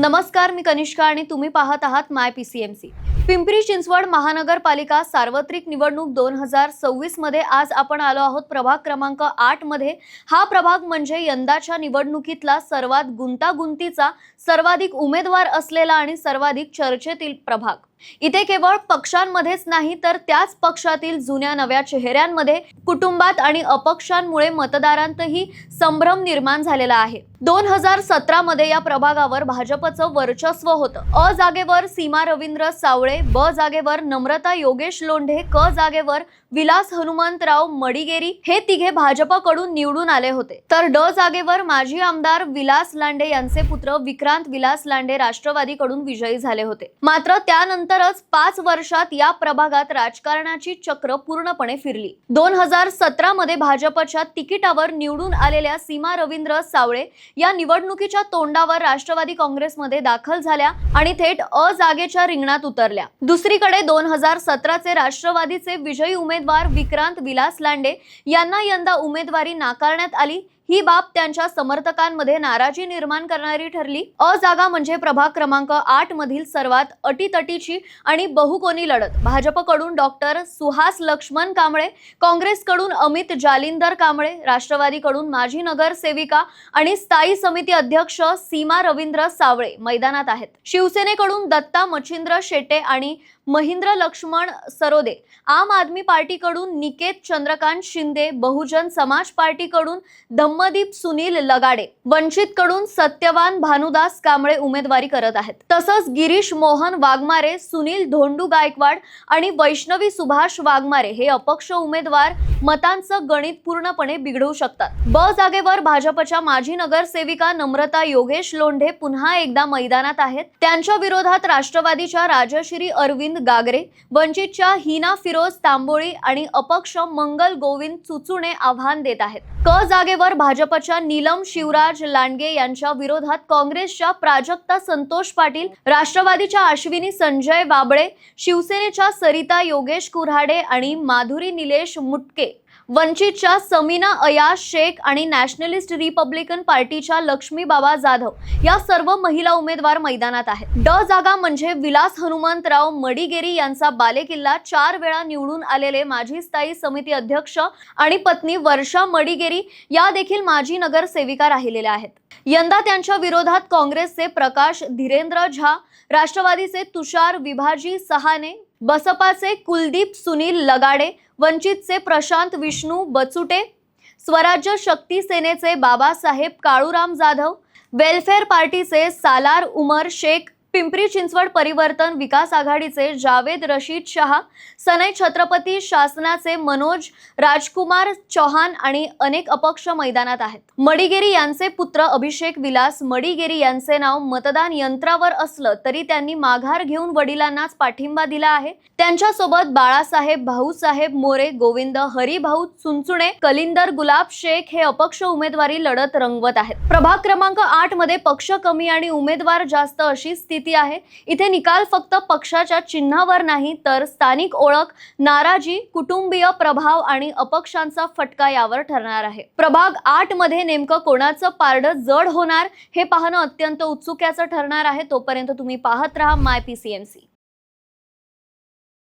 नमस्कार मी कनिष्का आणि तुम्ही पाहत आहात my P C M C. Pimpri Chinchwad महानगरपालिका सार्वत्रिक निवडणूक दोन हजार सव्वीसमध्ये आज आपण आलो आहोत. प्रभाग क्रमांक आठमध्ये. हा प्रभाग म्हणजे यंदाच्या निवडणुकीतला सर्वात गुंतागुंतीचा सर्वाधिक उमेदवार असलेला आणि सर्वाधिक चर्चेतील प्रभाग. इथे केवळ पक्षांमध्येच नाही तर त्याच पक्षातील जुन्या नव्या चेहऱ्यांमध्ये कुटुंबात आणि अपक्षांमुळे मतदारांतही संभ्रम निर्माण झालेला आहे. दोन हजार सतरा मध्ये या प्रभागावर भाजपचं वर्चस्व होतं. अ जागेवर सीमा रवींद्र सावळे ब जागेवर नम्रता योगेश लोंढे क जागेवर विलास हनुमंतराव मडिगेरी हे तिघे भाजपकडून निवडून आले होते. तर ड जागेवर माजी आमदार विलास लांडे यांचे पुत्र विक्रांत विलास लांडे राष्ट्रवादीकडून विजयी झाले होते. मात्र त्यानंतर त्यानंतरच पाच वर्षात या प्रभागात राजकारणाची चक्र पूर्णपणे फिरली. दोन हजार सतरा मध्ये भाजपच्या तिकिटावर निवडून आलेल्या सीमा रवींद्र सावळे या निवडणुकीच्या तोंडावर राष्ट्रवादी काँग्रेसमध्ये दाखल झाल्या आणि थेट अ जागेच्या रिंगणात उतरल्या. दुसरीकडे दोन हजार सतराचे राष्ट्रवादीचे विजयी उमेदवार विक्रांत विलास लांडे यांना यंदा उमेदवारी नाकारण्यात आली. ही बाब त्यांच्या समर्थकांमध्ये नाराजी निर्माण करणारी ठरली. अ जागा म्हणजे प्रभाग क्रमांक आठ मधील सर्वात अटीतटीची आणि बहुकोनी लढत. भाजपकडून डॉक्टर सुहास लक्ष्मण कांबळे काँग्रेसकडून अमित जालिंदर कांबळे राष्ट्रवादीकडून माजी नगरसेविका आणि स्थायी समिती अध्यक्ष सीमा रवींद्र सावळे मैदानात आहेत. शिवसेनेकडून दत्ता मच्छिंद्र शेट्टे आणि महिंद्र लक्ष्मण सरोदे. आम आदमी पार्टीकडून निकेत चंद्रकांत शिंदे बहुजन समाज पार्टीकडून धम्मदीप सुनील लगाडे वंचितकडून सत्यवान भानुदास कांबळे उमेदवारी करत आहेत. तसंच गिरीश मोहन वाघमारे सुनील धोंडू गायकवाड आणि वैष्णवी सुभाष वाघमारे हे अपक्ष उमेदवार मतांचं गणित पूर्णपणे बिघडवू शकतात. ब जागेवर भाजपच्या माजी नगरसेविका नम्रता योगेश लोंढे पुन्हा एकदा मैदानात आहेत. त्यांच्या विरोधात राष्ट्रवादीच्या राजश्री अरविंद गागरे वंचितच्या हिना फिरोज तांबोळी आणि अपक्ष मंगल गोविंद चुचुणे आव्हान देत आहेत. क जागेवर भाजपच्या नीलम शिवराज लांडगे यांच्या विरोधात काँग्रेसच्या प्राजक्ता संतोष पाटील राष्ट्रवादीच्या अश्विनी संजय बाबळे शिवसेनेच्या सरिता योगेश कुऱ्हाडे आणि माधुरी निलेश मुटके वंचितच्या समीना अयाज शेख आणि नॅशनलिस्ट रिपब्लिकन पार्टीच्या लक्ष्मी बाबा जाधव या सर्व महिला उमेदवार मैदानात आहेत. ड जागा म्हणजे विलास हनुमंतराव मडिगेरी यांचा बालेकिल्ला चार वेळा निवडून आलेले माजी स्थायी समिती अध्यक्ष आणि पत्नी वर्षा मडिगेरी या देखील माजी नगरसेविका राहिलेल्या आहेत. यंदा त्यांच्या विरोधात काँग्रेसचे प्रकाश धीरेंद्र झा राष्ट्रवादीचे तुषार विभाजी सहाने बसपाचे कुलदीप सुनील लगाडे वंचितचे प्रशांत विष्णू बचुटे स्वराज्य शक्ती सेनेचे बाबासाहेब काळूराम जाधव वेलफेअर पार्टीचे सालार उमर शेख पिंपरी चिंचवड परिवर्तन विकास आघाडीचे जावेद रशीद शहा सनई छत्रपती शासनाचे मनोज राजकुमार चौहान आणि अनेक अपक्ष मैदानात आहेत. मडिगेरी यांचे पुत्र अभिषेक विलास मडिगेरी यांचे नाव मतदान यंत्रावर असलं तरी त्यांनी माघार घेऊन वडिलांनाच पाठिंबा दिला आहे. त्यांच्यासोबत बाळासाहेब भाऊसाहेब मोरे गोविंद हरिभाऊ चुंचुणे कलिंदर गुलाब शेख हे अपक्ष उमेदवारी लढत रंगवत आहेत. प्रभाग क्रमांक आठमध्ये पक्ष कमी आणि उमेदवार जास्त अशी स्थिती आहे. इथे निकाल फक्त पक्षाच्या चिन्हावर नाही तर स्थानिक ओळख नाराजी कुटुंबीय प्रभाव आणि अपक्षांचा फटका यावर ठरणार आहे. प्रभाग आठमध्ये नेमकं कोणाचं पारडं जड होणार हे पाहणं अत्यंत उत्सुक्याचं ठरणार आहे. तोपर्यंत तुम्ही पाहत राहा my P C M C